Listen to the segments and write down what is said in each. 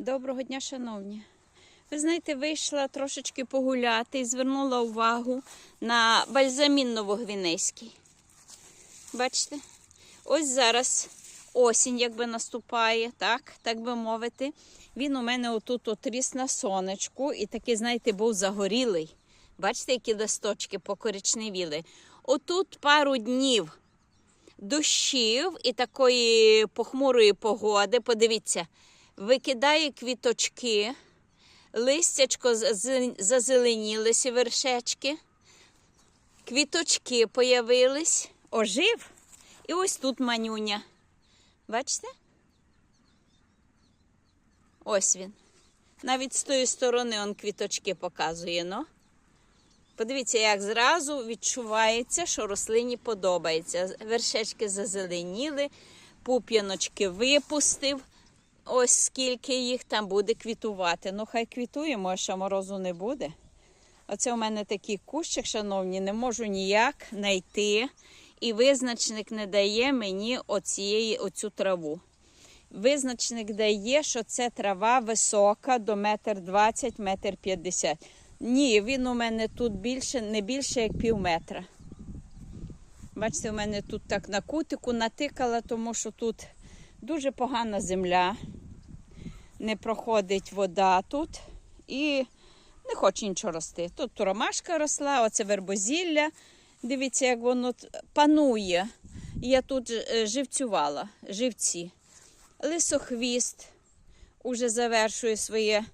Доброго дня, шановні. Ви знаєте, вийшла трошечки погуляти і звернула увагу на бальзамін новогвінейський. Бачите? Ось зараз осінь якби наступає, так, так би мовити. Він у мене отут отріс на сонечку і такий, знаєте, був загорілий. Бачите, які листочки покоричневіли. Отут пару днів дощів і такої похмурої погоди. Подивіться, викидає квіточки, листячко зазеленілися вершечки, квіточки появились, ожив. І ось тут манюня. Бачите? Ось він. Навіть з тої сторони он квіточки показує, ну. Подивіться, як зразу відчувається, що рослині подобається. Вершечки зазеленіли, пуп'яночки випустив. Ось скільки їх там буде квітувати. Ну, хай квітує, може, ще морозу не буде. Оце у мене такий кущик, шановні, не можу ніяк знайти. І визначник не дає мені оцієї, оцю траву. Визначник дає, що це трава висока до метр двадцять, метр п'ятдесят. Ні, він у мене тут більше, не більше як пів метра. Бачите, у мене тут так на кутику натикала, тому що тут дуже погана земля, не проходить вода тут і не хоче нічого рости. Тут ромашка росла, оце вербозілля. Дивіться, як воно панує. Я тут е, живцювала, живці. Лисохвіст уже завершує своє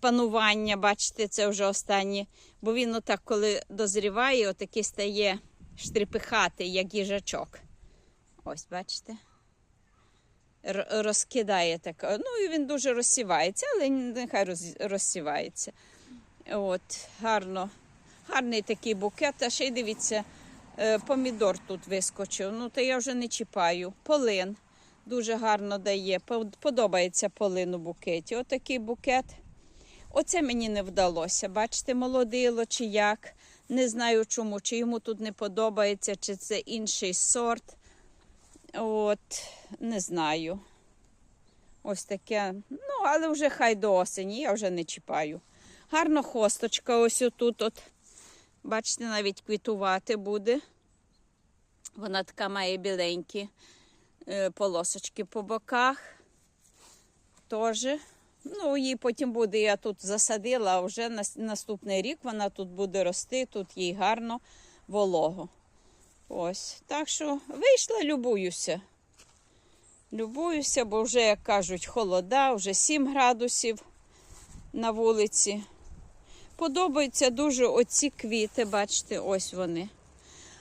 панування. Бачите, це вже останнє. Бо він отак, коли дозріває, отакий стає штрипихатий, як їжачок. Ось, бачите? Р- розкидає так. Ну і він дуже розсівається, але нехай роз- розсівається. От, гарно. Гарний такий букет. А ще й дивіться, е, помідор тут вискочив. Ну, то я вже не чіпаю. Полин дуже гарно дає. Подобається полин у букеті. Отакий букет. Оце мені не вдалося. Бачите, молодило чи як. Не знаю чому, чи йому тут не подобається, чи це інший сорт. От, не знаю. Ось таке. Ну, але вже хай до осені, я вже не чіпаю. Гарно хосточка ось отут. От. Бачите, навіть квітувати буде. Вона така має біленькі е, полосочки по боках. Теж. Ну, їй потім буде, я тут засадила, а вже наступний рік вона тут буде рости, тут їй гарно волого. Ось. Так що вийшла, любуюся. Любуюся, бо вже, як кажуть, холода, вже 7 градусів на вулиці. Подобаються дуже оці квіти, бачите, ось вони.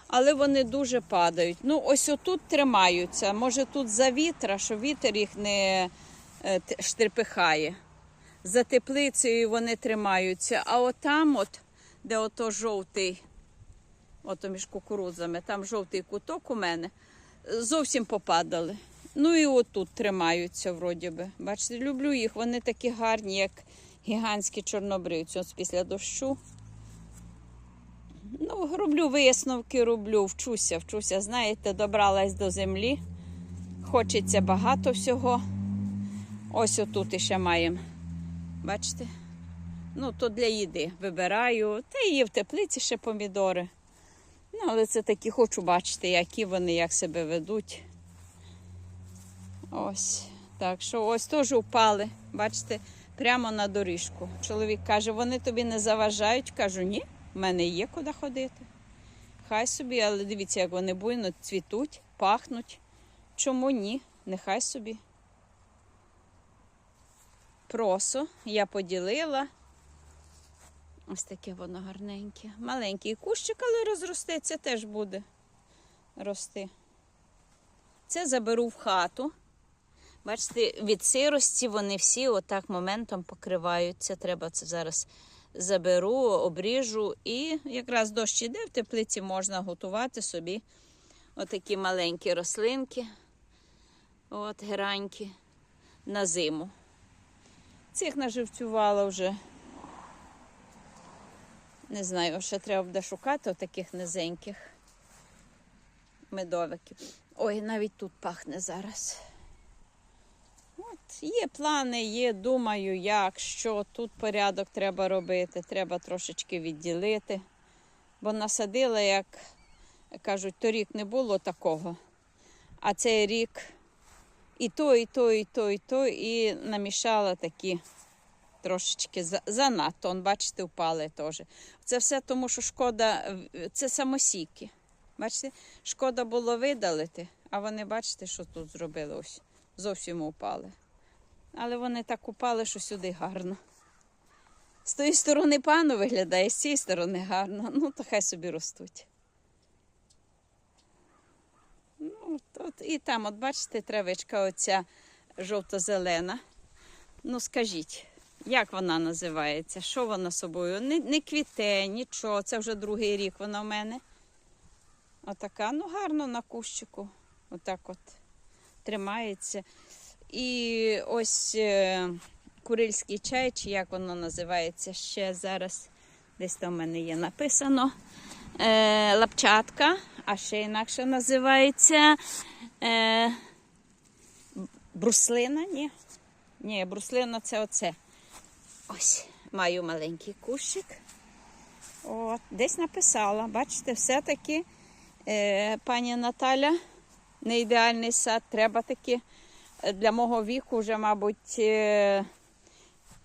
Але вони дуже падають. Ну, ось отут тримаються. Може, тут за вітра, що вітер їх не е, штрипихає. За теплицею вони тримаються. А отам, от, де ото жовтий, ото між кукурудзами, там жовтий куток у мене, зовсім попадали. Ну і отут тримаються, вроді би. Бачите, люблю їх, вони такі гарні, як гігантські чорнобривці. Ось після дощу. Ну, роблю висновки, роблю, вчуся, вчуся. Знаєте, добралась до землі. Хочеться багато всього. Ось отут іще маємо. Бачите? Ну, то для їди вибираю. Та і в теплиці ще помідори. Але це такі хочу бачити, які вони, як себе ведуть. Ось. Так що ось теж упали, бачите, прямо на доріжку. Чоловік каже, вони тобі не заважають. Кажу, ні, в мене є куди ходити. Хай собі, але дивіться, як вони буйно цвітуть, пахнуть. Чому ні? Нехай собі. Просо я поділила. Ось таке воно гарненьке. Маленький кущик, але розростеться теж буде рости. Це заберу в хату. Бачите, від сирості вони всі отак моментом покриваються. Треба це зараз заберу, обріжу. І якраз дощ іде, в теплиці можна готувати собі отакі маленькі рослинки, от гераньки на зиму. Цих наживцювала вже. Не знаю, ще треба буде шукати таких низеньких медовиків. Ой, навіть тут пахне зараз. От, є плани, є, думаю, як, що тут порядок треба робити, треба трошечки відділити. Бо насадила, як кажуть, торік не було такого. А цей рік і то, і то, і то, і то, і намішала такі трошечки занадто. Он, бачите, впали теж. Це все тому, що шкода, це самосіки. Бачите, шкода було видалити, а вони, бачите, що тут зробили ось. Зовсім упали. Але вони так упали, що сюди гарно. З тої сторони пану виглядає, з цієї сторони гарно. Ну, то хай собі ростуть. Ну, от, і там, от бачите, травичка оця жовто-зелена. Ну, скажіть, як вона називається? Що вона собою? Не, не квіте, нічого. Це вже другий рік вона в мене. Отака, ну гарно на кущику. Отак от тримається. І ось е, курильський чай, чи як воно називається, ще зараз десь там в мене є написано. Е, лапчатка, а ще інакше називається е, бруслина. Ні. Ні, бруслина це оце. Ось, маю маленький кущик. От, десь написала. Бачите, все-таки е, пані Наталя, не ідеальний сад, треба таки е, для мого віку вже, мабуть, е,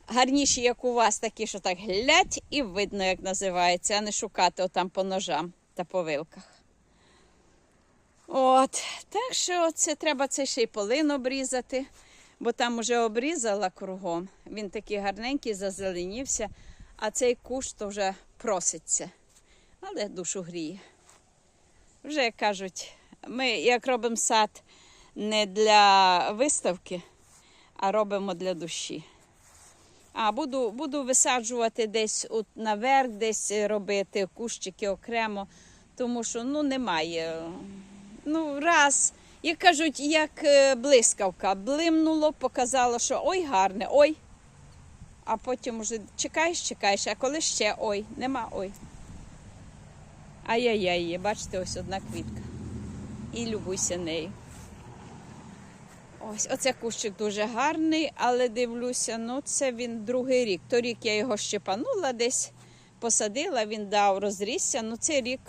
гарніші, як у вас, такі, що так глядь і видно, як називається, а не шукати отам по ножам та по вилках. От, так що це треба це ще й полин обрізати, бо там уже обрізала кругом. Він такий гарненький, зазеленівся, а цей кущ то вже проситься. Але душу гріє. Вже як кажуть, ми як робимо сад не для виставки, а робимо для душі. А буду, буду висаджувати десь от наверх, десь робити кущики окремо, тому що ну немає. Ну, раз, як кажуть, як е, блискавка, блимнуло, показало, що ой, гарне, ой. А потім уже чекаєш, чекаєш, а коли ще ой, нема ой. Ай-яй-яй, бачите, ось одна квітка. І любуйся нею. Ось, оце кущик дуже гарний, але дивлюся, ну це він другий рік. Торік я його щепанула десь, посадила, він дав, розрісся. Ну цей рік,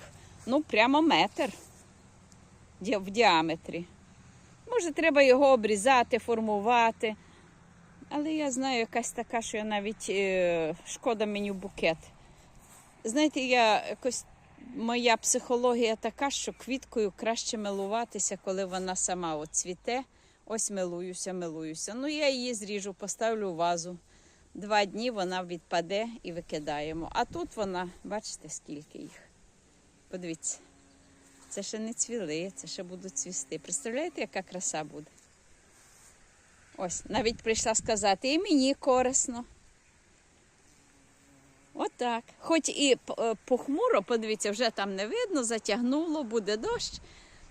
ну прямо метр в діаметрі. Може, треба його обрізати, формувати. Але я знаю, якась така, що я навіть е, шкода мені букет. Знаєте, я якось моя психологія така, що квіткою краще милуватися, коли вона сама от цвіте. Ось милуюся, милуюся. Ну, я її зріжу, поставлю в вазу. Два дні вона відпаде і викидаємо. А тут вона, бачите, скільки їх. Подивіться, це ще не цвіли, це ще будуть цвісти. Представляєте, яка краса буде? Ось, навіть прийшла сказати, і мені корисно. Отак. Хоч і е, похмуро, подивіться, вже там не видно, затягнуло, буде дощ.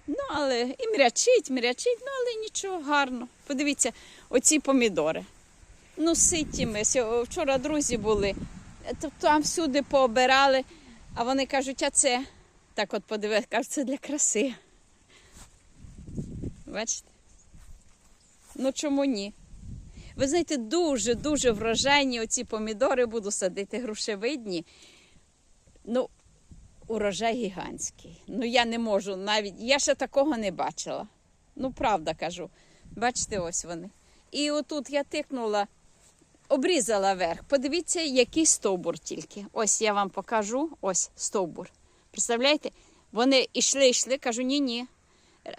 Ну, але і мрячить, мрячить, ну але нічого гарно. Подивіться, оці помідори. Ну, ситі ми. Вчора друзі були, е, там всюди пообирали, а вони кажуть, а це так от подивись, кажуть, це для краси. Бачите? Ну чому ні? Ви знаєте, дуже-дуже врожайні оці помідори буду садити грушевидні. Ну, урожай гігантський. Ну, я не можу навіть, я ще такого не бачила. Ну, правда кажу. Бачите, ось вони. І отут я тикнула, обрізала верх. Подивіться, який стовбур тільки. Ось я вам покажу. Ось стовбур. Представляєте? Вони йшли, йшли, кажу, ні-ні.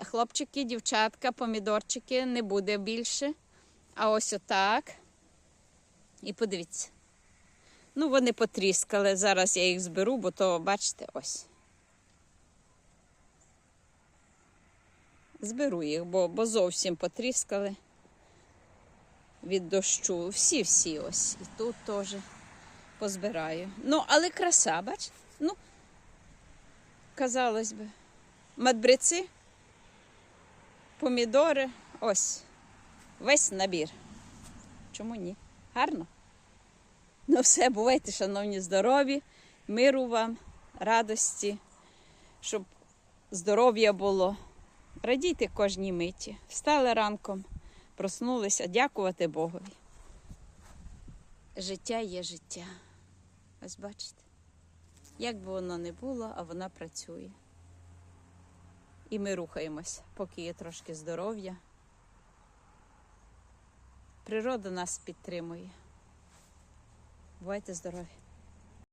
Хлопчики, дівчатка, помідорчики не буде більше. А ось отак. І подивіться. Ну, вони потріскали. Зараз я їх зберу, бо то, бачите, ось. Зберу їх, бо, бо зовсім потріскали від дощу. Всі-всі ось. І тут теж позбираю. Ну, але краса, бачите? Ну, казалось би. Медбриці, помідори, ось. Весь набір. Чому ні? Гарно? Ну все, бувайте, шановні, здорові, миру вам, радості, щоб здоров'я було. Радійте кожній миті. Встали ранком, проснулися, дякувати Богові. Життя є життя. Ось бачите, як би воно не було, а вона працює. І ми рухаємось, поки є трошки здоров'я. Природа нас підтримує. Бувайте здорові!